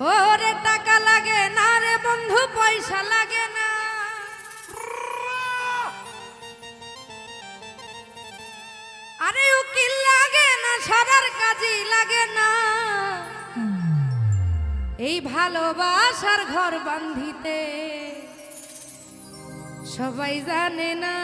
ওরে টাকা লাগে না রে বন্ধু, পয়সা লাগে না। আরে উকিল লাগে না, সারার কাজে লাগে না। এই ভালোবাসার ঘর বান্ধিতে সবাই জানে না।